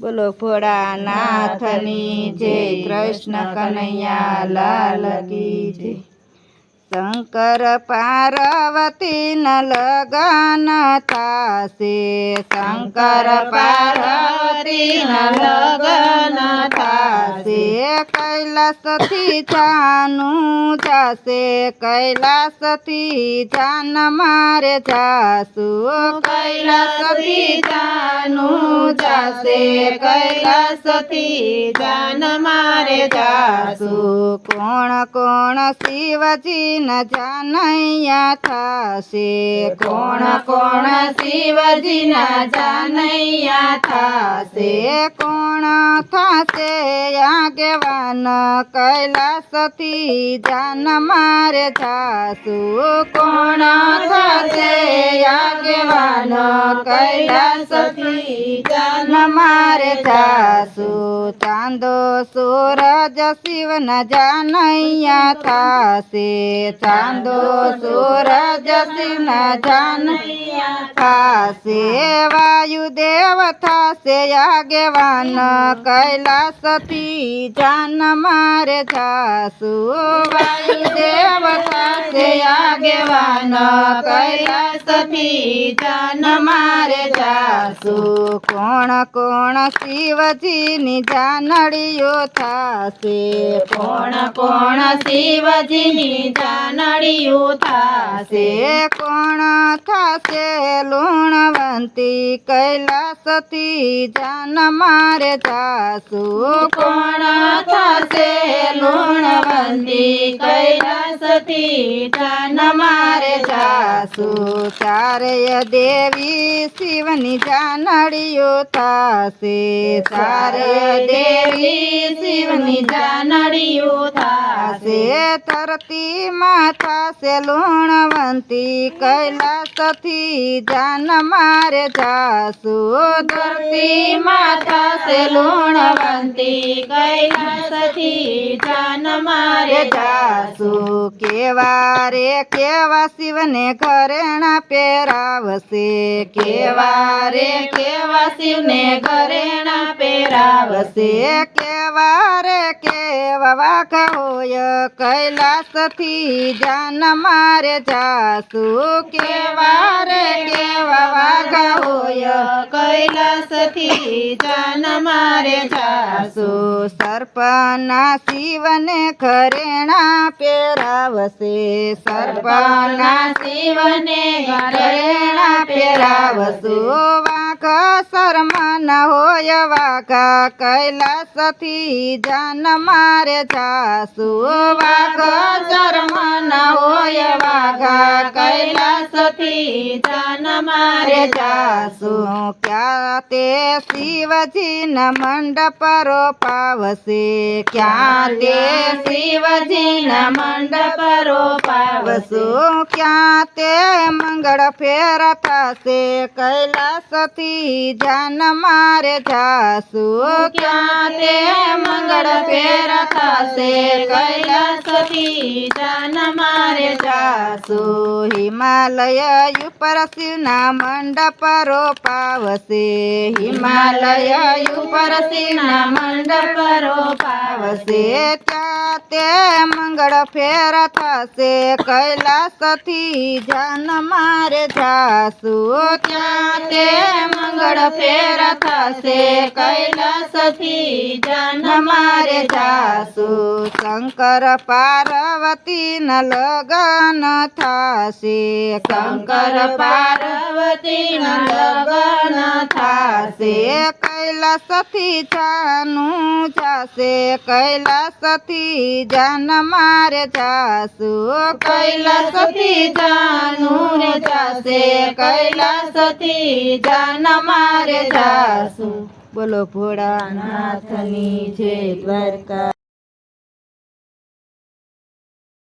બોલો, ભોળાનાથની જય કૃષ્ણ કનૈયા લાલ કી જય. શંકર પાર્વતી ન લગન થાશે, શંકર પાર્વતી ન લગન થાશે કૈલાસથી જાનું જાશે કૈલાસથી જાન મારે જાસુ. કૈલાસથી જાનું જાશે કૈલાસથી જાન મારે જાસુ. કોણ કોણ શિવજી ન જાનૈયા થાશે? કોણ કોણ શિવજી ન જાનૈયા થશે? કોણ થશે આગેવાન કૈલાસથી જાન મારે જાસુ. કોણ થશે આગેવાન કૈલાસથી જાન મારે જાસુ. ચાંદો સૂરજ શિવ ન જાનૈયા થાશે. ચાંદો સૂરજ શિવ ન જાનૈયા થાશે વાયુદેવ થાશે આગેવાન કૈલાસથી જાન મારે જાસુ વાયુદેવ થાશે આગેવાન કૈલાસથી જાન મારે જાસુ કોણ કોણ શિવજીની જાનડીઓ થાશે કોણ કોણ શિવજીની જાનડીઓ થાશે કોણ થશે લુણવંતી કૈલાસથી જાન મારે જાસુ. કોણ થશે લુણવંતી કૈલાસથી જાન મારે જાસુ. ચારેય દેવી શિવની જાનડીઓ થશે. ચારેય દેવી શિવની જાનડીઓ થશે. ધરતી માં સે લુણવંતી કૈલાસથી જાન મારે જાસુ ધરતી માતા સે લુણવંતી કૈલાસથી જાન મારે જાસુ કેવા રે કેવા શિવને ઘરેણા પહેરાવશે કેવા રે કેવા શિવને ઘરેણા પહેરાવશે કેવા રે કેવા વાઘા હોય કૈલાસથી જાન મારે જાસુ કેવા રે કેવા વાઘા હોય કૈલાસથી જાન મારે જાસુ સર્પના શિવને ઘરેણા પહેરાવશે સર્પના શિવને ઘરેણા પહેરાવશુ વાઘ શર્મન હોય વાઘા કૈલાસથી જાન મારે જાસુ વાઘ શર્મન હોય વાઘા કૈલાસથી જાન મારે જાસુ. ક્યાં તે શિવજીના મંડપ રોપાવશે? ક્યાં તે શિવજીના મંડપ રોપાવશુ? ક્યાં તે મંગળ ફેર થશે? કૈલાસથી જાન મારે જાસુ ક્યાં તે મંગળ ફેર થશે કૈલાસથી જાસુ હિમાલય ઉપર શિવના મંડપ રોપાવશે હિમાલય ઉપર શિવના મંડપ રોપાવશે ત્યાં તે મંગળ ફેર થશે કૈલાસથી જાન મારે જાસુ ત્યાં તે મંગળ ફેર થશે કૈલાસથી જાન મારે જાસુ શંકર પાર્વતી ન લગન થાશે. શંકર પાર્વતી ન લગન થાશે. કૈલાસથી જાનું જાશે કૈલાસથી જાન મારે જાસુ. કૈલાસથી જાનું જાશે કૈલાસથી જાન મારે જાસુ. બોલો ભોળાનાથની જય દ્વારકા.